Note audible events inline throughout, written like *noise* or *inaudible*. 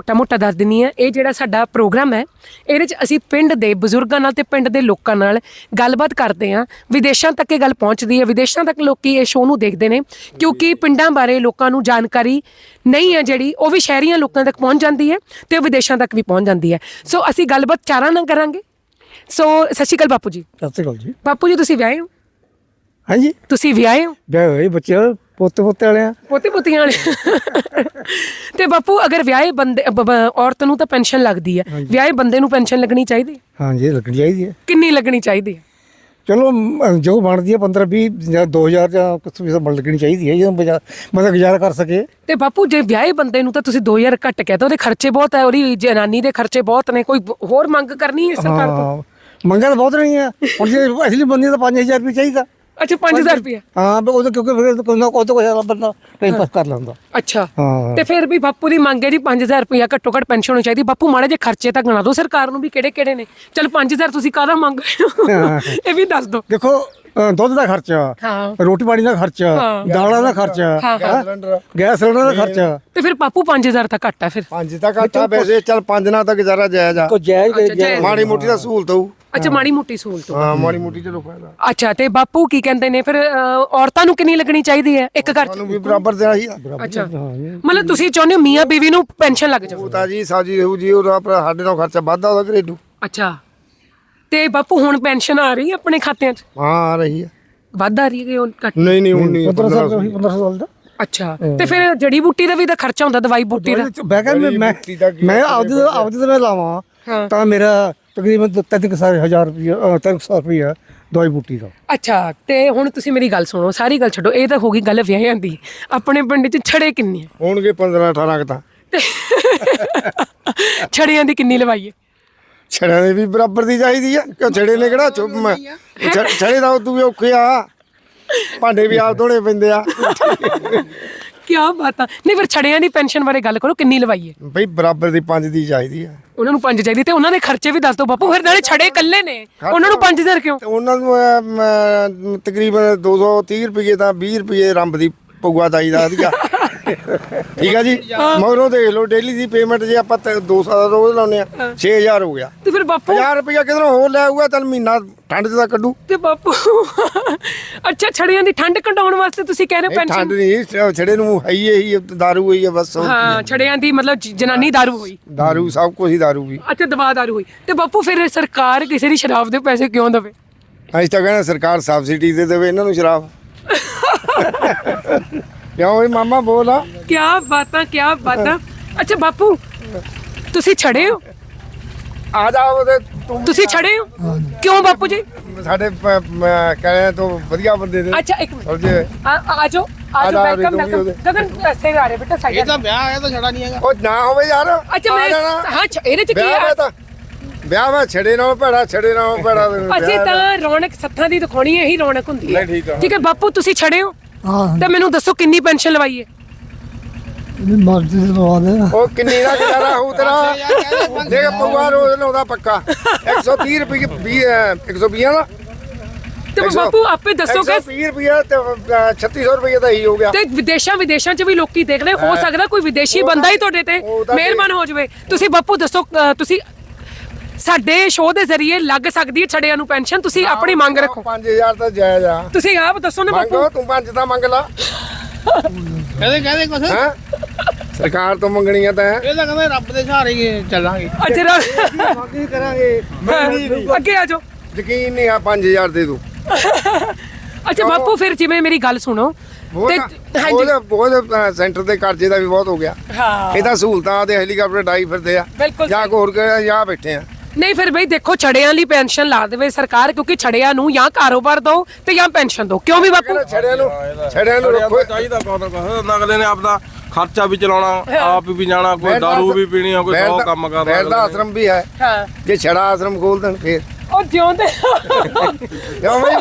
ਮੋਟਾ-ਮੋਟਾ ਦੱਸ ਦਿੰਨੀ ਆ ਇਹ ਜਿਹੜਾ ਸਾਡਾ ਪ੍ਰੋਗਰਾਮ ਹੈ ਇਹਦੇ 'ਚ ਅਸੀਂ ਪਿੰਡ ਦੇ ਬਜ਼ੁਰਗਾਂ ਨਾਲ ਤੇ ਪਿੰਡ ਦੇ ਲੋਕਾਂ ਨਾਲ ਗੱਲਬਾਤ ਕਰਦੇ ਆ ਵਿਦੇਸ਼ਾਂ ਤੱਕ ਇਹ ਗੱਲ ਪਹੁੰਚਦੀ ਹੈ ਵਿਦੇਸ਼ਾਂ ਤੱਕ ਲੋਕੀ ਇਹ ਸ਼ੋਅ ਨੂੰ ਦੇਖਦੇ ਨੇ ਕਿਉਂਕਿ ਪਿੰਡਾਂ ਬਾਰੇ ਲੋਕਾਂ ਨੂੰ ਜਾਣਕਾਰੀ ਨਹੀਂ ਹੈ ਜਿਹੜੀ ਉਹ ਵੀ ਸ਼ਹਿਰੀਆਂ ਲੋਕਾਂ ਤੱਕ ਪਹੁੰਚ ਜਾਂਦੀ ਹੈ ਤੇ ਉਹ ਵਿਦੇਸ਼ਾਂ ਤੱਕ ਵੀ ਪਹੁੰਚ ਜਾਂਦੀ ਹੈ। ਸੋ ਅਸੀਂ ਗੱਲਬਾਤ ਚਾਰਾਂ ਨਾਲ ਕਰਾਂਗੇ। ਸੋ ਸਤਿ ਸ਼੍ਰੀ ਅਕਾਲ ਬਾਪੂ ਜੀ। ਸਤਿ ਸ਼੍ਰੀ ਅਕਾਲ ਜੀ। ਬਾਪੂ ਜੀ ਤੁਸੀਂ ਵਿਆਹੇ ਹੋ? ਹਾਂਜੀ। ਤੁਸੀਂ ਵਿਆਹੇ ਹੋ? ਵਿਆਹ ਹੋਏ ਬੱਚੇ। ਪੋਤੇ ਪੋਤੇ ਵਾਲੇ ਆ ਪੋਤੇ ਪੁੱਤੀਆਂ ਵਾਲੇ। ਤੇ ਬਾਪੂ ਅਗਰ ਵਿਆਹੇ ਬੰਦੇ ਬ- ਬ- ਔਰਤ ਨੂੰ ਤਾਂ ਪੈਨਸ਼ਨ ਲੱਗਦੀ ਹੈ। ਵਿਆਹੇ ਬੰਦੇ ਨੂੰ ਪੈਨਸ਼ਨ ਲੱਗਣੀ ਚਾਹੀਦੀ ਹੈ? ਹਾਂਜੀ ਲੱਗਣੀ ਚਾਹੀਦੀ ਹੈ। ਕਿੰਨੀ ਲੱਗਣੀ ਚਾਹੀਦੀ ਹੈ? ਚਲੋ ਮ, ਜੋ ਬਣਦੀ ਹੈ 15 20 ਜਾਂ 2000 ਜਾਂ ਕੁਝ ਵੀ ਬਣ ਲੱਗਣੀ ਚਾਹੀਦੀ ਹੈ ਜਦੋਂ ਬਜਾ ਬੰਦਾ ਗੁਜ਼ਾਰਾ ਕਰ ਸਕੇ। ਤੇ ਬਾਪੂ ਜੇ ਵਿਆਹੇ ਬੰਦੇ ਨੂੰ ਤਾਂ ਤੁਸੀਂ 2000 ਘੱਟ ਕਹਿ ਤਾ ਉਹਦੇ ਖਰਚੇ ਬਹੁਤ ਹੈ ਉਹਦੀ ਜਨਾਨੀ ਦੇ ਖਰਚੇ ਬਹੁਤ ਨੇ ਕੋਈ ਬ- ਹੋਰ ਮੰਗ ਕਰਨੀ ਹੈ ਸਰਕਾਰ ਤੋਂ? ਹਾਂ ਮੰਗਾਂ ਤਾਂ ਬਹੁਤ ਨਹੀਂ ਆ ਹੁਣ ਜੇ ਅਸਲੀ ਬੰਦੇ ਤਾਂ 5000 ਰੁਪਏ ਚਾਹੀਦਾ। ਅੱਛਾ 5000 ਰੁਪਏ ਹਾਂ ਬਈ ਉਹ ਤਾਂ ਕਿਉਂਕਿ ਫਿਰ ਕੋਈ ਨਾ ਕੋਈ ਤਾਂ ਕੋਈ ਸਾਰਾ ਬੰਦਾ ਟਾਈਮ ਪਾਸ ਕਰ ਲੈਂਦਾ। ਅੱਛਾ ਹਾਂ। ਤੇ ਫਿਰ ਵੀ ਬਾਪੂ ਦੀ ਮੰਗ ਹੈ ਜੀ 5000 ਰੁਪਇਆ ਘੱਟੋ ਘੱਟ ਪੈਨਸ਼ਨ ਹੋਣੀ ਚਾਹੀਦੀ। ਬਾਪੂ ਮਾੜੇ ਜੇ ਖਰਚੇ ਤਾਂ ਗਣਾ ਦਿਓ ਸਰਕਾਰ ਨੂੰ ਵੀ ਕਿਹੜੇ ਕਿਹੜੇ ਨੇ। ਚਲ 5000 ਤੁਸੀਂ ਕਾਹਦਾ ਮੰਗ ਰਹੇ ਹੋ? ਹਾਂ। ਇਹ ਵੀ ਦੱਸ ਦਿਓ। ਦੇਖੋ ਅ, ਦੁੱਧ ਦਾ ਖਰਚਾ ਹਾਂ। ਰੋਟੀ ਪਾਣੀ ਦਾ ਖਰਚਾ ਹਾਂ। ਦਾਲਾਂ ਦਾ ਖਰਚਾ ਹਾਂ, ਹਾਂ। ਹੈਂ? ਗੈਸ ਸਿਲੰਡਰ ਦਾ ਖਰਚਾ। ਤੇ ਫਿਰ ਬਾਪੂ 5000 ਤਾਂ ਘੱਟ ਹੈ ਫਿਰ। ਪੰਜ ਤਾਂ ਘਾਟਾ ਵੈਸੇ ਚੱਲ ਪੰਜ ਨਾਲ ਤਾਂ ਗੁਜ਼ਾਰਾ ਜਾਇਜ਼ ਆ। ਕੋ ਜਾਇਜ਼ ਅੱਛਾ, ਜਾਇਜ਼। ਮਾੜੀ ਮੋਟੀ ਦਾ ਸਹੂਲਤ ਹੋਊ। ਅੱਛਾ ਮਾੜੀ ਮੋਟੀ ਸਹੂਲਤ ਹਾਂ ਮਾੜੀ ਮੋਟੀ ਚਲੋ ਫਾਇਦਾ ਅੱਛਾ ਤੇ ਬਾਪੂ ਕੀ ਕਹਿੰਦੇ ਨੇ ਫਿਰ ਔਰਤਾਂ ਨੂੰ ਕਿੰਨੀ ਲੱਗਣੀ ਚਾਹੀਦੀ ਹੈ ਇੱਕ ਘਰ 'ਚ? ਸਾਨੂੰ ਵੀ ਬਰਾਬਰ ਦੇਣਾ ਹੀ ਆ। ਅੱਛਾ। ਮਤਲਬ ਤੁਸੀਂ ਚਾਹੁੰਦੇ ਹੋ ਮੀਆਂ ਬੀਵੀ ਨੂੰ ਪੈਨਸ਼ਨ ਲੱਗ ਜਾਵੇ? ਉਹ ਤਾਂ ਜੀ ਸਾਜੀ ਰਹੂ ਜੀ ਉਹਦਾ ਆਪਣਾ ਸਾਡੇ ਨਾਲ ਖਰਚਾ ਵੱਧਦਾ ਉਹਦਾ ਘਰੇਲੂ। ਅੱਛਾ। ਤੇ ਬਾਪੂ ਹੁਣ ਪੈਨਸ਼ਨ ਆ ਰਹੀ ਹੈ ਆਪਣੇ ਖਾਤਿਆਂ 'ਚ? ਹਾਂ ਆ ਰਹੀ ਹੈ। ਵੱਧ ਆ ਰਹੀ ਹੈ ਕਿ ਉਹ ਘੱਟ? ਨਹੀਂ ਨਹੀਂ ਹੁਣ ਨਹੀਂ 15 ਸਾਲ ਦਾ 15 ਸਾਲ ਦਾ। ਅੱਛਾ। ਤੇ ਫਿਰ ਜੜੀ ਬੂਟੀ ਦਾ ਵੀ ਤਾਂ ਖਰਚਾ ਹੁੰਦਾ ਦਵਾਈ ਬੂਟੀ ਦਾ? ਮੈਂ ਕਹਿੰਦਾ ਮੈਂ ਆਪਦੇ ਆਪਦੇ ਤੇ ਮੈਂ ਲਾਵਾਂ। ਹਾਂ। ਤਾਂ ਮੇਰਾ ਤਕਰੀਬਨ ਤਿੰਨ ਕੁ ਸਾਰੇ ਹਜ਼ਾਰ ਰੁਪਏ ਤਿੰਨ ਕੁ ਸੌ ਰੁਪਏ ਦਵਾਈ ਬੂਟੀ ਦਾ। ਅੱਛਾ ਤੇ ਹੁਣ ਤੁਸੀਂ ਮੇਰੀ ਗੱਲ ਸੁਣੋ ਸਾਰੀ ਗੱਲ ਛੱਡੋ ਇਹ ਤਾਂ ਹੋ ਗਈ ਗੱਲ ਵਿਆਹਿਆਂ ਦੀ। ਆਪਣੇ ਪਿੰਡ 'ਚ ਛੜੇ ਕਿੰਨੇ ਆ? ਹੋਣਗੇ 15 18 ਕ ਤਾਂ। *laughs* ਛੜਿਆਂ ਦੀ ਕਿੰਨੀ ਲਵਾਈਏ ਛੜਿਆਂ ਦੇ ਵੀ ਬਰਾਬਰ ਦੀ ਚਾਹੀਦੀ ਆ ਕਿ ਛੜੇ ਨੇ ਕਿਹੜਾ? ਚੁੱਪ ਮੈਂ ਛੜੇ ਦਾ ਉਦੋਂ ਵੀ ਔਖੇ ਆ। ਭਾਂਡੇ ਵੀ ਆਪ ਧੋਣੇ ਪੈਂਦੇ ਆ। ਕੀ ਬਾਤਾਂ ਨਹੀਂ ਫਿਰ ਛੜਿਆਂ ਦੀ ਪੈਨਸ਼ਨ ਬਾਰੇ ਗੱਲ ਕਰੋ ਕਿੰਨੀ ਲਵਾਈਏ? ਬਈ ਬਰਾਬਰ ਦੀ ਪੰਜ ਦੀ ਚਾਹੀਦੀ ਆ। ਉਹਨਾਂ ਨੂੰ ਪੰਜ ਚਾਹੀਦੀ ਤੇ ਉਹਨਾਂ ਦੇ ਖਰਚੇ ਵੀ ਦੱਸ ਦਿਓ ਬਾਪੂ ਫਿਰ ਨਾਲੇ ਛੜੇ ਇਕੱਲੇ ਨੇ। ਉਹਨਾਂ ਨੂੰ 5000 ਕਿਉਂ? ਤੇ ਉਹਨਾਂ ਨੂੰ ਅਹ, ਮ, ਤਕਰੀਬਨ 230 ਰੁਪਏ ਤਾਂ 20 ਰੁਪਏ ਰੰਬ ਦੀ ਪਊਆ ਚਾਹੀਦਾ ਵਧੀਆ। ਠੀਕ ਆ ਜੀ? ਮਗਰੋਂ ਦੇਖ ਲਓ ਡੇਲੀ ਦੀ ਪੇਮੈਂਟ ਜੇ ਆਪਾਂ 200 ਦਾ ਰੋਜ਼ ਲਾਉਨੇ ਆ 6000 ਹੋ ਗਿਆ। ਤੇ ਫਿਰ ਬਾਪੂ? 1000 ਰੁਪਇਆ ਕਿਧਰੋਂ ਹੋਰ ਲੈ ਆਊਗਾ ਚੱਲ ਮਹੀਨਾ ਠੰਡ ਤਾਂ ਕੱਢੂ। ਤੇ ਬਾਪੂ ਅੱਛਾ ਛੜਿਆਂ ਦੀ ਠੰਡ ਕੰਟਾਉਣ ਵਾਸਤੇ ਤੁਸੀਂ ਕਹਿ ਰਹੇ ਹੋ ਠੰਡ ਨਹੀਂ ਛੜੇ ਨੂੰ ਹੈ ਹੀ ਦਾਰੂ ਹੋਈ ਆ ਬਸ ਹਾਂ ਛੜਿਆਂ ਦੀ ਮਤਲਬ ਜਨਾਨੀ ਦਾਰੂ ਹੋਈ। ਦਾਰੂ ਸਭ ਕੁਝ ਹੀ ਦਾਰੂ ਵੀ ਅੱਛਾ ਦਵਾ ਦਾਰੂ ਹੋਈ। ਤੇ ਬਾਪੂ ਫਿਰ ਸਰਕਾਰ ਕਿਸੇ ਦੀ ਸ਼ਰਾਬ ਦੇ ਪੈਸੇ ਕਿਉਂ ਦੇਵੇ? ਅਸੀਂ ਤਾਂ ਕਹਿੰਦੇ ਸਰਕਾਰ ਸਬਸਿਡੀ ਦੇ ਦੇਵੇ ਇਹਨਾਂ ਨੂੰ ਸ਼ਰਾਬ। *laughs* ਕਿਉਂ ਓਏ ਮਾਮਾ ਬੋਲ ਆ। ਕੀ ਬਾਤਾਂ ਕੀ ਬਾਤਾਂ। ਅੱਛਾ ਬਾਪੂ ਤੁਸੀਂ ਛੜੇ ਹੋ? ਆ ਜਾ ਉਹਦੇ ਤੂੰ ਤੁਸੀਂ ਛੜੇ ਹੋ? ਕਿਉਂ ਬਾਪੂ ਜੀ? ਸਾਡੇ ਕਹਿੰਦੇ ਤੋਂ ਵਧੀਆ ਬੰਦੇ ਦੇ ਅੱਛਾ ਇੱਕ ਮਿੰਟ। ਸਮਝੇ? ਆ ਆ ਜਾਓ ਆ ਆ ਜਾਓ ਵੈਲਕਮ ਵੈਲਕਮ ਗਗਨ ਐਸੇ ਆ ਰਹੇ ਬੇਟਾ ਸਾਈਡ ਇਹ ਤਾਂ ਵਿਆਹ ਆਇਆ ਤਾਂ ਛੜਾ ਨਹੀਂ ਹੈਗਾ। ਉਹ ਨਾ ਹੋਵੇ ਯਾਰ ਅੱਛਾ ਆ ਮੈਂ। ਹਾਂ ਇਹਦੇ ਚ ਕੀ ਹੈ ਤਾਂ ਵਿਆਹ ਵਾ ਛੜੇ ਨਾ ਭੜਾ ਛੜੇ ਨਾ ਭੜਾ ਅਸੀਂ ਤਾਂ ਰੌਣਕ ਸੱਥਾਂ ਦੀ ਦਿਖਾਉਣੀ ਹੈ ਇਹੀ ਰੌਣਕ ਹੁੰਦੀ ਹੈ। ਆ। ਠੀਕ ਹੈ ਬਾਪੂ ਤੁਸੀਂ ਛੜੇ ਹੋ? ਹਾਂ ਤੇ ਮੈਨੂੰ ਦੱਸੋ ਕਿੰਨੀ ਪੈਨਸ਼ਨ ਲਵਾਈਏ? ਮਰਜ਼ੀ ਦੇ ਲਵਾ ਦੇ। ਉਹ ਕਿੰਨੀ ਦਾ ਗੁਜ਼ਾਰਾ ਹੋਊ ਤੇਰਾ? ਦੇਖ ਪਊਆ ਰੋਜ਼ ਲਾਉਂਦਾ ਪੱਕਾ। 130 ਰੁਪਏ 20 120 ਦਾ ਤੇ ਬਾਪੂ ਆਪੇ ਦੱਸੋਗੇ 120 ਰੁਪਏ ਤੇ ਅ, 3600 ਰੁਪਏ ਦਾ ਹੀ ਹੋ ਗਿਆ। ਤੇ ਵਿਦੇਸ਼ਾਂ ਵਿਦੇਸ਼ਾਂ 'ਚ ਵੀ ਲੋਕੀ ਦੇਖ ਰਹੇ ਹੋ ਸਕਦਾ ਕੋਈ ਵਿਦੇਸ਼ੀ ਬੰਦਾ ਹੀ ਤੁਹਾਡੇ ਤੇ ਮਿਹਰਬਾਨ ਹੋ ਜਾਵੇ। ਤੁਸੀਂ ਬਾਪੂ ਦੱਸੋ ਤੁਸੀਂ ਸਾਡੇ ਸ਼ੋਅ ਦੇ ਜ਼ਰੀਏ ਲੱਗ ਸਕਦੀ ਹੈ ਛੜਿਆਂ ਨੂੰ ਪੈਨਸ਼ਨ ਤੁਸੀਂ ਆਪਣੀ ਮੰਗ ਰੱਖੋ। 5000 ਤਾਂ ਜਾਇਜ਼ ਆ। ਤੁਸੀਂ ਆਪ ਦੱਸੋ ਨਾ ਬਾਪੂ। ਤੂੰ ਪੰਜ ਤਾਂ ਮੰਗ ਲਾ। ਕਹਦੇ ਕਹਦੇ ਕੁਛ? ਹੈ? ਸਰਕਾਰ ਤੋਂ ਮੰਗਣੀਆਂ ਤਾਂ ਇਹ ਤਾਂ ਕਹਿੰਦੇ ਰੱਬ ਦੇ ਸਹਾਰੇ ਹੀ ਚੱਲਾਂਗੇ। ਅੱਛਾ ਰਾ- ਮੰਗੀ ਕਰਾਂਗੇ। ਅੱਗੇ ਆ ਜਾਓ। ਯਕੀਨ ਨਹੀਂ ਆ 5000 ਦੇ ਦੂ। ਅੱਛਾ ਬਾਪੂ ਫਿਰ ਜਿਵੇਂ ਮੇਰੀ ਗੱਲ ਸੁਣੋ। ਬਹੁਤ ਤੇ ਹਾਂਜੀ। ਬਹੁਤ ਸੈਂਟਰ ਦੇ ਕਰਜ਼ੇ ਦਾ ਵੀ ਬਹੁਤ ਹੋ ਗਿਆ। ਹਾਂ। ਇਹ ਤਾਂ ਸਹੂਲਤਾਂ ਦੇ ਹੈਲੀਕਾਪਟਰ ਡਾਈ ਫਿਰਦੇ ਆ। ਬਿਲਕੁਲ ਜਾਂ ਹੋਰ ਕਿ ਜਾਂ ਬੈਠੇ ਆ। ਨਹੀਂ ਫਿਰ ਬਈ ਦੇਖੋ ਛੜਿਆਂ ਲਈ ਪੈਨਸ਼ਨ ਲਾ ਦੇਵੇ ਸਰਕਾਰ ਕਿਉਂਕਿ ਛੜਿਆਂ ਨੂੰ ਜਾਂ ਕਾਰੋਬਾਰ ਦਿਓ ਤੇ ਜਾਂ ਪੈਨਸ਼ਨ ਦਿਓ ਕਿਉਂ ਵੀ ਬਾਪੂ? ਛੜਿਆਂ ਨੂੰ ਛੜਿਆਂ ਨੂੰ ਰੱਖੋ। ਚਾਹੀਦਾ ਕੌਣ ਕਹੇ ਅਗਲੇ ਨੇ ਆਪਦਾ ਖਰਚਾ ਵੀ ਚਲਾਉਣਾ ਆਪ ਵੀ ਜਾਣਾ ਕੋਈ ਦਾਰੂ ਵੀ ਪੀਣੀ ਆ ਕੋਈ ਸੌ ਕੰਮ ਕਰਨਾ ਬੈਰ ਦਾ। ਆਸ਼ਰਮ ਵੀ ਹੈ। ਹਾਂ। ਜੇ ਛੜਾ ਆਸ਼ਰਮ ਖੋਲ ਦੇਣ ਫੇਰ। ਉਹ ਜਿਉਂਦੇ ਬਈ?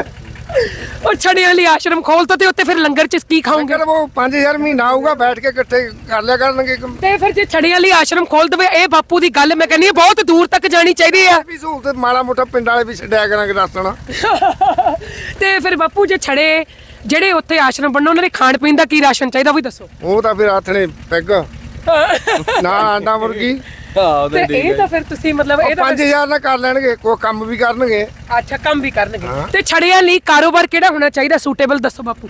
*laughs* ਉਹ ਛੜਿਆਂ ਲਈ ਆਸ਼ਰਮ ਖੋਲ ਤਾ ਉੱਤੇ ਫਿਰ ਲੰਗਰ ਚ ਕੀ ਖਾਓਗੇ? ਅਗਰ ਉਹ 5000 ਮਹੀਨਾ ਆਊਗਾ ਬੈਠ ਕੇ ਇਕੱਠੇ ਕਰ ਲਿਆ ਕਰਨਗੇ। ਤੇ ਫਿਰ ਜੇ ਛੜਿਆਂ ਲਈ ਆਸ਼ਰਮ ਖੋਲ ਦਵੇ ਇਹ ਬਾਪੂ ਦੀ ਗੱਲ ਮੈਂ ਕਹਿੰਦੀ ਹਾਂ ਬਹੁਤ ਦੂਰ ਤੱਕ ਜਾਣੀ ਚਾਹੀਦੀ ਆ। ਵੀ ਸਹੂਲਤ ਮਾੜਾ ਮੋਟਾ ਪਿੰਡ ਵਾਲੇ ਵੀ ਛੱਡਿਆ ਕਰਾਂਗੇ ਦੱਸਣਾ ਤੇ ਫਿਰ ਬਾਪੂ ਜੇ ਛੜੇ ਜਿਹੜੇ ਉੱਥੇ ਆਸ਼ਰਮ ਬਣਨ ਉਹਨਾਂ ਦੇ ਖਾਣ ਪੀਣ ਦਾ ਕੀ ਰਾਸ਼ਨ ਚਾਹੀਦਾ ਉਹ ਵੀ ਦੱਸੋ। ਉਹ ਤਾਂ ਫਿਰ ਨੇ ਪੈਗ। ਨਾ ਆਂਡਾ ਮੁਰਗੀ। ਹਾਂ ਤੇ ਇਹ ਤਾਂ ਫਿਰ ਤੁਸੀਂ ਮਤਲਬ ਇਹ ਤਾਂ 5000 ਨਾਲ ਕਰ ਲੈਣਗੇ ਕੋਈ ਕੰਮ ਵੀ ਕਰਨਗੇ। ਅੱਛਾ ਕੰਮ ਵੀ ਕਰਨਗੇ। ਤੇ ਛੜਿਆਂ ਲਈ ਕਾਰੋਬਾਰ ਕਿਹੜਾ ਹੋਣਾ ਚਾਹੀਦਾ ਸੂਟੇਬਲ ਦੱਸੋ ਬਾਪੂ।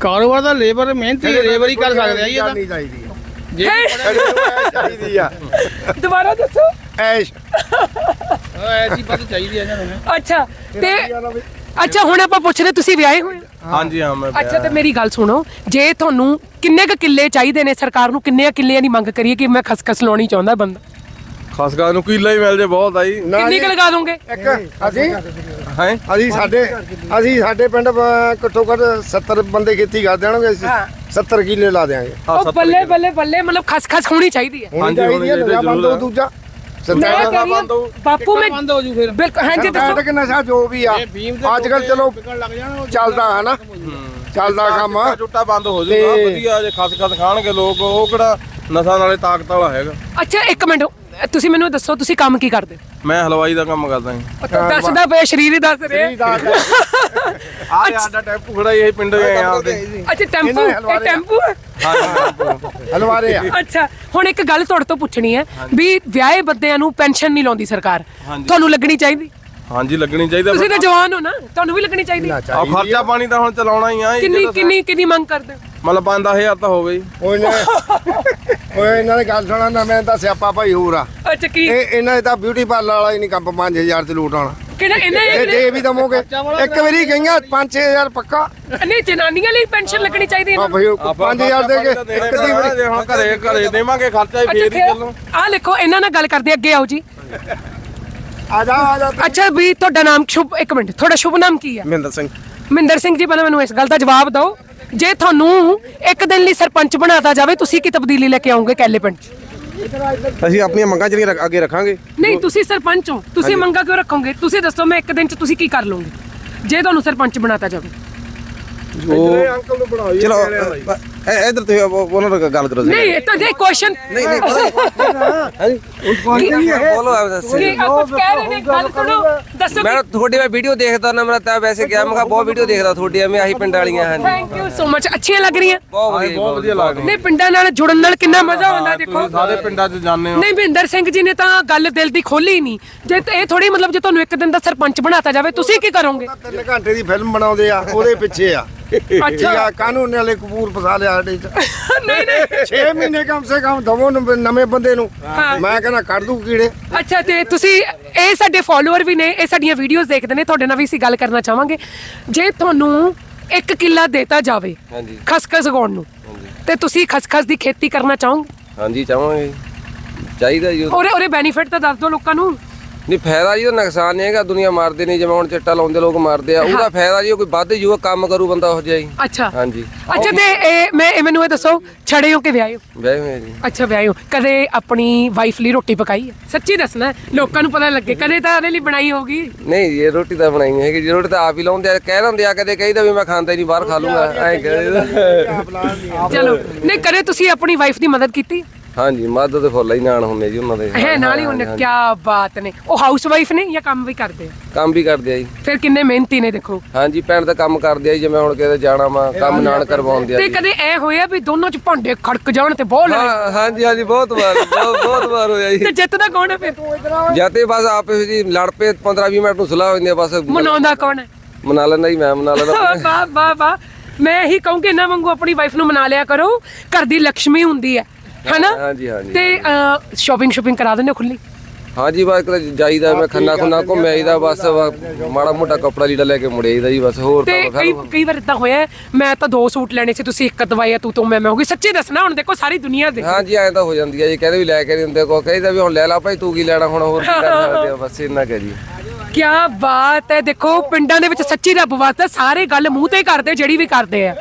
ਕਾਰੋਬਾਰ ਦਾ ਲੇਬਰ ਮਿਹਨਤੀ ਲੇਬਰ ਹੀ ਕਰ ਸਕਦੇ ਆ ਜੀ ਇਹ ਤਾਂ। ਨਹੀਂ ਚਾਹੀਦੀ ਜੇ? ਚਾਹੀਦੀ ਆ। *laughs* ਦੁਬਾਰਾ ਦੱਸੋ। ਐਸ਼। ਐਸੀ ਪਤ ਚਾਹੀਦੀ ਆ ਇਹਨਾਂ ਨੂੰ। ਅੱਛਾ ਤੇ ਅੱਛਾ ਹੁਣ ਆਪਾਂ ਪੁੱਛਦੇ ਤੁਸੀਂ ਵਿਆਹੇ ਹੋਏ ਹੋ? ਹਾਂਜੀ ਹਾਂ ਮੈਂ ਅੱਛਾ ਤੇ ਮੇਰੀ ਗੱਲ ਸੁਣੋ ਜੇ ਤੁਹਾਨੂੰ ਕਿੰਨੇ ਕ ਕਿੱਲੇ ਚਾਹੀਦੇ ਨੇ ਸਰਕਾਰ ਨੂੰ ਕਿੰਨੇ ਕਿੱਲਿਆਂ ਦੀ ਮੰਗ ਕਰੀਏ ਕਿ ਮੈਂ ਖਸਖਸ ਲਾਉਣੀ ਚਾਹੁੰਦਾ ਬੰਦਾ? ਖਸਗਾ ਨੂੰ ਕੀਲਾ ਹੀ ਮਿਲ ਜੇ ਬਹੁਤ ਆਈ ਕਿੰਨੀ ਕੁ ਲਗਾ ਦੋਗੇ? ਇੱਕ ਅਸੀਂ ਹੈ? ਅਸੀਂ ਸਾਡੇ ਅਸੀਂ ਸਾਡੇ ਪਿੰਡ ਅਹ, ਘੱਟੋ ਘੱਟ 70 ਬੰਦੇ ਖੇਤੀ ਕਰ ਦੇਣਗੇ ਅਸੀਂ ਹਾਂ। 70 ਕਿੱਲੇ ਲਾ ਦੇਾਂਗੇ ਉਹ ਬੱਲੇ ਬੱਲੇ ਬੱਲੇ ਮਤਲਬ ਖਸਖਸ ਹੋਣੀ ਚਾਹੀਦੀ ਹੈ। ਹੁਣ ਹਾਂਜੀ, ਚਾਹੀਦੀ ਹੋਣੀ ਹੈ ਚਾਹੀਦੀ ਬੰਦ ਹੋ। ਦੂਜਾ। ਮੈਂ ਸਰਕਾਰ ਕਹਿ ਰਹੀ ਹਾਂ, ਬੰਦ ਹੋਊ। ਬਾਪੂ ਮੈਂ ਬੰਦ ਹੋ ਜੂ ਫਿਰ। ਬਿਲਕੁਲ ਹਾਂਜੀ ਦੱਸੋ। ਸਰਕਾਰ ਕਿ ਨਸ਼ਾ ਜੋ ਵੀ ਆ। ਇਹ ਭੀਮ ਦੇ ਅੱਜ ਕੱਲ ਚਲੋ ਵਿਕਣ ਲੱਗ ਜਾਣ ਉਹ ਚੱਲਦਾ ਹੈ ਨਾ। ਚੱਲਦਾ ਕੰਮ। ਆ। ਚੁੱਟਾ ਬੰਦ ਹੋ ਜਾਊਗਾ ਤੇ- ਵਧੀਆ ਜੇ ਖਸਖਸ ਖਾਣਗੇ ਲੋਕ ਉਹ ਕਿਹੜਾ ਨਸ਼ਾ ਨਾਲੇ ਤਾਕਤ ਵਾਲਾ ਹੈਗਾ। ਅੱਛਾ ਇੱਕ ਮਿੰਟ ਤੁਸੀਂ ਮੈਨੂੰ ਦੱਸੋ ਤੁਸੀਂ ਕੰਮ ਕੀ ਕਰਦੇ? ਮੈਂ ਹਲਵਾਈ ਦਾ ਕੰਮ ਕਰਦਾ ਹਾਂ ਦੱਸਦਾ ਪਿਆ ਸ਼ਰੀਰ ਹੀ ਦੱਸ ਰਿਹਾ। ਆ ਸਾਡਾ ਟੈਂਪੂ ਖੜਾ ਹੀ ਇਹ ਪਿੰਡ ਦੇ ਆ ਆਪਦੇ। ਅੱਛਾ ਟੈਂਪੂ? ਇਹ। ਟੈਂਪੂ ਹੈ ਹਲਵਾਰੇ ਆ। ਅੱਛਾ ਹੁਣ ਇੱਕ ਗੱਲ ਤੁਹਾਡੇ ਤੋਂ ਪੁੱਛਣੀ ਹੈ ਵੀ ਵਿਆਹੇ ਬੰਦਿਆਂ ਨੂੰ ਪੈਨਸ਼ਨ ਨਹੀਂ ਲਾਉਂਦੀ ਸਰਕਾਰ। ਤੁਹਾਨੂੰ ਲੱਗਣੀ ਚਾਹੀਦੀ? ਹਾਂਜੀ ਲੱਗਣੀ ਚਾਹੀਦਾ ਤੁਸੀਂ ਤਾਂ ਜਵਾਨ ਹੋ ਨਾ ਤੁਹਾਨੂੰ ਵੀ ਲੱਗਣੀ ਚਾਹੀਦੀ। ਆ ਖਰਚਾ ਪਾਣੀ ਤਾਂ ਹੁਣ ਚਲਾਉਣਾ ਹੀ ਆ ਕਿੰਨੀ ਕਿੰਨੀ ਕਿੰਨੀ ਮੰਗ ਕਰਦੇ? ਮਤਲਬ 5000 ਤਾਂ ਹੋਵੇ ਉਹ ਇਹਨਾਂ ਓਏ ਇਹਨਾਂ ਦੀ ਗੱਲ ਸੁਣਾ ਨਾ ਮੈਂ ਤਾਂ ਸਿਆਪਾ ਭਾਈ ਹੋਰ ਆ। ਅੱਛਾ ਕੀ? ਇਹ ਇਹਨਾਂ ਦੇ ਤਾਂ ਬਿਊਟੀ ਪਾਰਲਰ ਵਾਲਾ ਹੀ ਨਹੀਂ ਕੰਮ 5000 ਤੇ ਲੂਟ ਆਉਣਾ। ਕਿਹੜਾ ਇਹਨਾਂ ਇਹ ਦੇ ਵੀ ਦਮੋਗੇ ਇੱਕ ਵਾਰੀ ਗਈਆਂ 5-6000 ਪੱਕਾ। ਨਹੀਂ ਜਨਾਨੀਆਂ ਲਈ ਪੈਨਸ਼ਨ ਲੱਗਣੀ ਚਾਹੀਦੀ ਆ ਭਾਈ 5000 ਦੇ ਕੇ ਇੱਕ ਦੀ ਵਾਰੀ। ਹੁਣ ਘਰੇ ਘਰੇ ਦੇਵਾਂਗੇ ਖਰਚਾ ਹੀ ਫੇਰ ਹੀ ਚੱਲੋ। ਆ ਲਿਖੋ ਇਹਨਾਂ ਨਾਲ ਗੱਲ ਕਰਦੇ ਅੱਗੇ ਆਓ ਜੀ। ਆ ਜਾ ਆ ਜਾ ਅੱਛਾ ਵੀ ਤੁਹਾਡਾ ਨਾਮ ਸ਼ੁਭ ਇੱਕ ਮਿੰਟ ਤੁਹਾਡਾ ਸ਼ੁਭ ਨਾਮ ਕੀ ਹੈ ਮਹਿੰਦਰ ਸਿੰਘ। ਮਹਿੰਦਰ ਸਿੰਘ ਜੀ ਪਹਿਲਾਂ ਮੈਨੂੰ ਇਸ ਗੱਲ ਦਾ ਜਵਾਬ ਦਿਓ। ਜੇ ਤੁਹਾਨੂੰ ਇੱਕ ਦਿਨ ਲਈ ਸਰਪੰਚ ਬਣਾਤਾ ਜਾਵੇ ਤੁਸੀਂ ਕੀ ਤਬਦੀਲੀ ਲੈ ਕੇ ਆਉਂਗੇ ਕੈਲੇ ਪਿੰਡ 'ਚ? ਅਸੀਂ ਆਪਣੀਆਂ ਮੰਗਾਂ ਜਿਹੜੀਆਂ ਰੱਖ- ਅੱਗੇ ਰੱਖਾਂਗੇ। ਨਹੀਂ ਤੁਸੀਂ ਸਰਪੰਚ ਹੋ। ਤੁਸੀਂ ਮੰਗਾ ਕਿਉਂ ਰੱਖੋਗੇ? ਤੁਸੀਂ ਦੱਸੋ ਮੈਂ ਇੱਕ ਦਿਨ 'ਚ ਤੁਸੀਂ ਕੀ ਕਰ ਲਓਗੇ? ਜੇ ਤੁਹਾਨੂੰ ਸਰਪੰਚ ਬਣਾਤਾ ਜਾਵੇ। ਉਹ ਅੰਕਲ ਨੂੰ ਬਣਾਓ ਚਲੋ ਅ- ਇ- ਇੱਧਰ ਤੁਸੀਂ ਉਹ- ਉਹਨਾਂ ਨਾਲ ਗੱਲ ਕਰੋ ਨਹੀਂ ਇਹ ਤਾਂ ਜੇ ਕੁਐਸਚਨ ਨਹੀਂ ਨਹੀਂ ਬੋਲੋ ਆਪ ਦੱਸੋ। ਕੀ ਕੁਝ ਕਹਿ ਰਹੇ ਨੇ ਗੱਲ ਸੁਣੋ। ਦੱਸੋ ਮੈਂ ਤੁਹਾਡੀ ਮੈਂ ਵੀਡੀਓ ਦੇਖਦਾ ਨਾ ਮੈਂ ਤਾਂ ਵੈਸੇ ਕਿਹਾ ਮੈਂ ਕਿਹਾ ਬਹੁਤ ਵੀਡੀਓ ਦੇਖਦਾ ਤੁਹਾਡੀ ਐਵੇਂ ਆਹੀ ਪਿੰਡ ਵਾਲੀਆਂ ਹਨ ਥੈਂਕ ਯੂ ਸੋ ਮਚ ਅੱਛੀਆਂ ਲੱਗ ਰਹੀਆਂ। ਬਹੁਤ ਵਧੀਆ ਬਹੁਤ ਵਧੀਆ ਲੱਗਦਾ ਨਹੀਂ ਪਿੰਡਾਂ ਨਾਲ ਜੁੜਨ ਨਾਲ ਕਿੰਨਾ ਮਜ਼ਾ ਆਉਂਦਾ ਦੇਖੋ। ਸਾਰੇ ਪਿੰਡਾਂ 'ਚ ਜਾਂਦੇ ਹੋ। ਨਹੀਂ ਭਿੰਦਰ ਸਿੰਘ ਜੀ ਨੇ ਤਾਂ ਗੱਲ ਦਿਲ ਦੀ ਖੋਲੀ ਨਹੀਂ। ਜੇ ਇਹ ਥੋੜੀ ਮਤਲਬ ਜੇ ਤੁਹਾਨੂੰ ਇੱਕ ਦਿਨ ਦਾ ਸਰਪੰਚ ਬਣਾਤਾ ਜਾਵੇ ਤੁਸੀਂ ਕੀ ਕਰੋਗੇ? ਤਿੰਨ ਘੰਟੇ ਦੀ ਫਿਲਮ ਬਣਾਉਂਦੇ ਆ ਉਹਦੇ ਪਿੱਛੇ ਆ। ਅੱਛਾ। ਆ ਕਾਨੂੰਨ ਵਾਲੇ ਕਪੂਰ ਫਸਾ ਲਿਆ ਸਾਡੇ ਚ। ਨਹੀਂ ਨਹੀਂ। 6 ਮਹੀਨੇ ਕਮ ਸੇ ਕਮ ਦਵੋ ਨਵੇਂ ਨਵੇਂ ਬੰਦੇ ਨੂੰ। ਹਾਂ। ਮੈਂ ਕਹਿੰਦਾ ਕੱਢ ਦੂ ਕੀੜੇ। ਅੱਛਾ ਤੇ ਤੁਸੀਂ ਇਹ ਸਾਡੇ ਫਾਲੋਅਰ ਵੀ ਨੇ ਇਹ ਸਾਡੀਆਂ ਵੀਡੀਓਜ਼ ਦੇਖਦੇ ਨੇ ਤੁਹਾਡੇ ਨਾਲ ਵੀ ਅਸੀਂ ਗੱਲ ਕਰਨਾ ਚਾਹਾਂਗੇ। ਜੇ ਤੁਹਾਨੂੰ ਇੱਕ ਕਿੱਲਾ ਦੇਤਾ ਜਾਵੇ ਹਾਂਜੀ। ਖਸਖਸ ਉਗਾਉਣ ਨੂੰ ਤੇ ਤੁਸੀਂ ਖਸਖਸ ਦੀ ਖੇਤੀ ਕਰਨਾ ਚਾਹੋਗੇ? ਹਾਂਜੀ ਚਾਹਾਂਗੇ। ਚਾਹੀਦਾ ਜੀ। ਉਹ। ਉਹਦੇ ਉਹਦੇ ਬੈਨੀਫਿਟ ਤਾਂ ਦੱਸ ਦਿਓ ਲੋਕਾਂ ਨੂੰ। ਨਹੀਂ ਫਾਇਦਾ ਜੀ ਉਹ ਨੁਕਸਾਨ ਨਹੀਂ ਹੈਗਾ ਦੁਨੀਆ ਮਾਰਦੇ ਨਹੀਂ ਜਿਵੇਂ ਹੁਣ ਚਿੱਟਾ ਲਾਉਂਦੇ ਲੋਕ ਮਾਰਦੇ ਆ ਉਹਦਾ ਫਾਇਦਾ ਜੀ ਉਹ ਕੋਈ ਵੱਧ ਜੂਗਾ ਕੰਮ ਕਰੂ ਬੰਦਾ ਹੀ। ਅੱਛਾ। ਹਾਂਜੀ। ਅੱਛਾ ਤੇ ਇਹ ਮੈਂ ਇਹ ਮੈਨੂੰ ਇਹ ਦੱਸੋ ਛੜੇ ਹੋ ਕੇ ਵਿਆਹੇ ਹੋ? ਵਿਆਹ ਹੋਏ ਜੀ। ਅੱਛਾ ਵਿਆਹੇ ਹੋ। ਕਦੇ ਆਪਣੀ ਵਾਈਫ ਲਈ ਰੋਟੀ ਪਕਾਈ ਹੈ? ਸੱਚੀ ਦੱਸਣਾ ਲੋਕਾਂ ਨੂੰ ਪਤਾ ਲੱਗੇ ਕਦੇ ਤਾਂ ਉਹਦੇ ਲਈ ਬਣਾਈ ਹੋਗੀ ਨਹੀਂ ਜੀ ਇਹ ਰੋਟੀ ਤਾਂ ਬਣਾਈ ਨਹੀਂ ਹੈਗੀ ਜੀ ਰੋਟੀ ਤਾਂ ਆਪ ਹੀ ਲਾਉਂਦੇ ਆ ਕਹਿ ਦਿੰਦੇ ਆ ਕਦੇ ਕਹੀਦਾ ਵੀ ਮੈਂ ਖਾਂਦਾ ਹੀ ਨਹੀਂ ਬਾਹਰ ਖਾ ਲੂੰਗਾ ਐਂ ਕਹਿੰਦੇ ਚਲੋ ਨਹੀਂ ਕਦੇ ਤੁਸੀਂ ਆਪਣੀ ਵਾਈਫ ਦੀ ਮਦਦ ਕੀਤੀ? ਹਾਂਜੀ ਮਦਦ ਫੁੱਲ ਹੀ ਨਾਨ ਹੁੰਦੇ ਜੀ ਉਹਨਾਂ ਦੇ। ਹੈ ਨਾਲ ਹੀ ਉਹਨੇ ਕੀ ਬਾਤ ਨੇ। ਉਹ ਹਾਊਸ ਵਾਈਫ ਨੇ ਜਾਂ ਕੰਮ ਵੀ ਕਰਦੇ ਆ? ਕੰਮ ਵੀ ਕਰਦੇ ਆ ਜੀ। ਫਿਰ ਕਿੰਨੇ ਮਿਹਨਤੀ ਨੇ ਦੇਖੋ। ਹਾਂਜੀ ਭੈਣ ਦਾ ਕੰਮ ਕਰਦੇ ਆ ਜੀ ਜਿਵੇਂ ਹੁਣ ਕਿਤੇ ਜਾਣਾ ਵਾ ਕੰਮ ਨਾਲ ਕਰਵਾਉਂਦੇ ਆ ਤੇ ਜੀ। ਕਦੇ ਐ ਹੋਇਆ ਵੀ ਦੋਨੋਂ ਚ ਭਾਂਡੇ ਖੜਕ ਜਾਣ ਤੇ ਬਹੁਤ ਲੜੇ ਹਾਂ ਹਾਂਜੀ ਹਾਂਜੀ ਬਹੁਤ ਵਾਰ ਬਹੁਤ ਬਹੁਤ ਵਾਰ ਹੋਇਆ ਜੀ। ਤੇ ਜਿੱਤਦਾ ਕੌਣ ਹੈ ਫਿਰ? ਜਾਤੇ ਬਸ ਆਪੇ ਜੀ ਲੜ ਪਏ 15 20 ਮਿੰਟ ਨੂੰ ਸੁਲਾਹ ਹੁੰਦੀ ਆ ਬਸ। ਮਨਾਉਂਦਾ ਕੌਣ ਹੈ ਮਨਾ ਲੈਂਦਾ ਹੀ ਮੈਂ ਮਨਾ ਲੈਂਦਾ। ਵਾਹ ਵਾਹ ਵਾਹ ਮੈਂ ਇਹੀ ਕਹੂੰਗੀ ਇਹਨਾਂ ਵਾਂਗੂ ਆਪਣੀ ਵਾਈਫ ਨੂੰ ਮਨਾ ਲਿਆ ਕਰੋ। ਘਰ ਦੀ ਲక్ష్ਮੀ ਹੁੰਦੀ ਹੈ। ਹੈਨਾ? ਹਾਂਜੀ ਹਾਂਜੀ। ਤੇ ਸ਼ਾਪਿੰਗ ਸ਼ਾਪਿੰਗ ਕਰਾ ਦਿੰਦੇ ਹੋ ਖੁੱਲੀ ਹਾਂਜੀ ਬਸ ਕਦੇ ਜਾਈਦਾ ਮੈਂ ਖੰਨਾ ਖੁੰਨਾ ਘੁੰਮਿਆ ਆਈਦਾ ਬਸ ਵਾ- ਮਾੜਾ ਮੋਟਾ ਕੱਪੜਾ ਲੀੜਾ ਲੈ ਕੇ ਮੁੜਿਆ ਆਈਦਾ ਜੀ ਬਸ ਹੋਰ ਤੇ ਤਾਂ ਕਈ ਫਿਰ ਕਈ ਵਾਰ ਇਦਾਂ ਹੋਇਆ ਹੈ, ਮੈਂ ਤਾਂ ਦੋ ਸੂਟ ਲੈਣੇ ਸੀ ਤੁਸੀਂ ਇੱਕ ਦਵਾਇਆ ਤੂੰ ਤੋਂ ਮੈਂ ਮੈਂ ਹੋ ਗਈ। ਸੱਚੀ ਦੱਸਣਾ ਹੁਣ ਦੇਖੋ ਸਾਰੀ ਦੁਨੀਆ ਦੇ। ਹਾਂਜੀ ਐਂ ਤਾਂ ਹੋ ਜਾਂਦੀ ਹੈ ਜੀ ਕਹਿੰਦੇ ਵੀ ਲੈ ਕੇ ਨਹੀਂ ਦਿੰਦੇ ਕੋ ਕਹਿੰਦਾ ਵੀ ਹੁਣ ਲੈ ਲਾ ਭਾਈ ਤੂੰ ਕੀ ਲੈਣਾ ਹੁਣ ਹੋਰ ਕੀ ਕਰ ਸਕਦੇ ਆ ਬਸ ਇੰਨਾ ਕਹਿ ਜੀ। ਕੀ ਬਾਤ ਹੈ ਦੇਖੋ ਪਿੰਡਾਂ ਦੇ ਵਿੱਚ ਸੱਚੀ ਰੱਬ ਵਾਸਤੇ ਸਾਰੇ ਗੱਲ ਮੂੰਹ ਤੇ ਕਰਦੇ ਜਿਹੜੀ ਵੀ ਕਰਦੇ ਆ।